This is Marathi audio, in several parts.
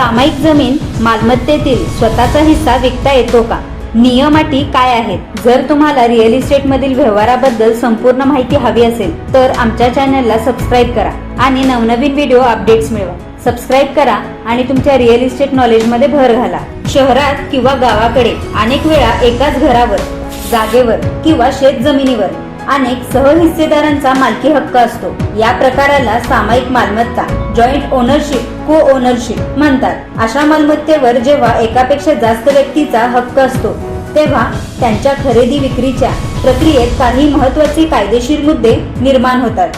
सामायिक जमीन मालमत्तेतील स्वतःचा हिस्सा विकता येतो का? नियम अटी काय आहेत? जर तुम्हाला रिअल इस्टेट मधील व्यवहाराबद्दल संपूर्ण माहिती हवी असेल तर आमच्या चॅनलला सबस्क्राईब करा आणि नवनवीन व्हिडिओ अपडेट्स मिळवा. सबस्क्राईब करा आणि तुमच्या रिअल इस्टेट नॉलेजमध्ये भर घाला. शहरात किंवा गावाकडे अनेक वेळा एकाच घरावर जागेवर किंवा शेत जमिनीवर अनेक सहहिस्सेदारांचा मालकी हक्क असतो. या प्रकाराला सामायिक मालमत्ता जॉईंट ओनरशिप को ओनरशिप म्हणतात. अशा मालमत्तेवर जेव्हा एकापेक्षा जास्त व्यक्तीचा हक्क असतो तेव्हा त्यांच्या खरेदी विक्रीच्या प्रक्रियेत काही महत्त्वाचे कायदेशीर मुद्दे निर्माण होतात.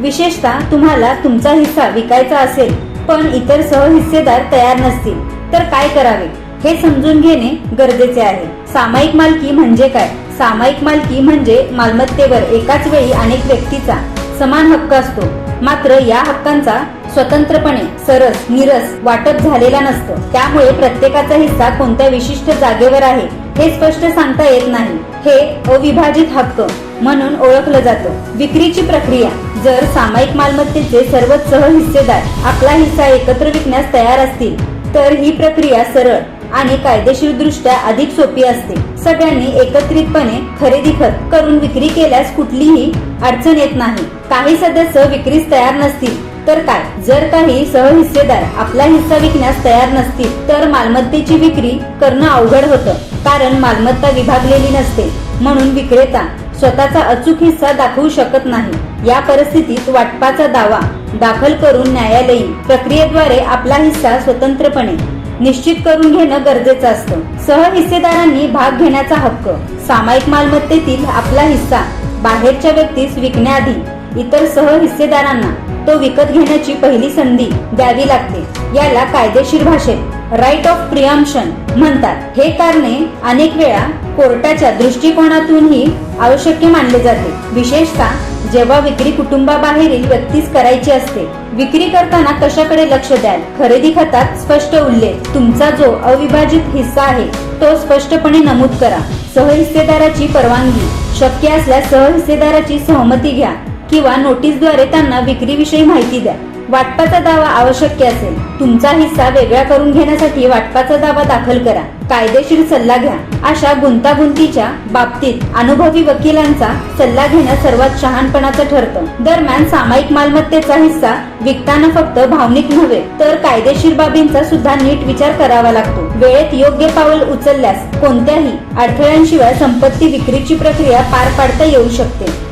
विशेषतः तुम्हाला तुमचा हिस्सा विकायचा असेल पण इतर सहहिस्सेदार तयार नसतील तर काय करावे हे समजून घेणे गरजेचे आहे. सामायिक मालकी म्हणजे काय? सामायिक मालकी म्हणजे मालमत्तेवर एकाच वेळी अनेक व्यक्तीचा समान हक्क असतो. मात्र या हक्कांचा स्वतंत्रपणे सरस निरस वाटप झालेला नसतं. त्यामुळे प्रत्येकाचा हिस्सा कोणत्या विशिष्ट जागेवर आहे हे स्पष्ट सांगता येत नाही. हे अविभाजित हक्क म्हणून ओळखलं जातं. विक्रीची प्रक्रिया जर सामायिक मालमत्तेचे सर्व सहहिस्सेदार आपला हिस्सा एकत्र विकण्यास तयार असतील तर ही प्रक्रिया सरळ आणि कायदेशीर दृष्ट्या अधिक सोपी असते. सगळ्यांनी एकत्रितपणे खरेदी खत करून विक्री केल्यास कुठलीही अडचण येत नाही. काही सदस्य विक्रीस तयार नसतील तर काय? जर काही सहहिस्सेदार आपला हिस्सा विकण्यास तयार नसतील तर मालमत्तेची विक्री करणं अवघड होतं. कारण मालमत्ता विभागलेली नसते. म्हणून विक्रेता स्वतःचा अचूक हिस्सा दाखवू शकत नाही. या परिस्थितीत वाटपाचा दावा दाखल करून न्यायालयीन प्रक्रियेद्वारे आपला हिस्सा स्वतंत्रपणे निश्चित करून घेणं गरजेचं असतं. सहहिस्सेदारांनी भाग घेण्याचा हक्क सामायिक मालमत्तेतील आपला हिस्सा बाहेरच्या व्यक्तीस विकण्याआधी इतर सहहिस्सेदारांना तो विकत घेण्याची पहिली संधी द्यावी लागते. याला कायदेशीर भाषेत राईट ऑफ प्रियम्शन म्हणतात. हे कारणे अनेक वेळा कोर्टाच्या दृष्टिकोनातूनही आवश्यक मानले जाते. विशेषतः जेव्हा विक्री कुटुंबाबाहेरील व्यक्तीस करायची असते विक्री करताना कशाकडे लक्ष द्याल? खरेदी खतात स्पष्ट उल्लेख. तुमचा जो अविभाजित हिस्सा आहे तो स्पष्टपणे नमूद करा. सहहिस्सेदाराची परवानगी. शक्य असल्यास सहहिस्सेदाराची सहमती घ्या किंवा नोटीसद्वारे त्यांना विक्रीविषयी माहिती द्या. वाटपाचा दावा आवश्यक असेल तुमचा हिस्सा वेगळा करून घेण्यासाठी वाटपाचा दावा दाखल करा. कायदेशीर सल्ला घ्या. अशा गुंतागुंतीच्या बाबतीत अनुभवी वकिलांचा सल्ला घेणं सर्वात शहाणपणाचं ठरतं. दरम्यान सामायिक मालमत्तेचा हिस्सा विकताना फक्त भावनिक नव्हे तर कायदेशीर बाबींचा सुद्धा नीट विचार करावा लागतो. वेळेत योग्य पाऊल उचलल्यास कोणत्याही अडथळ्यांशिवाय संपत्ती विक्रीची प्रक्रिया पार पाडता येऊ शकते.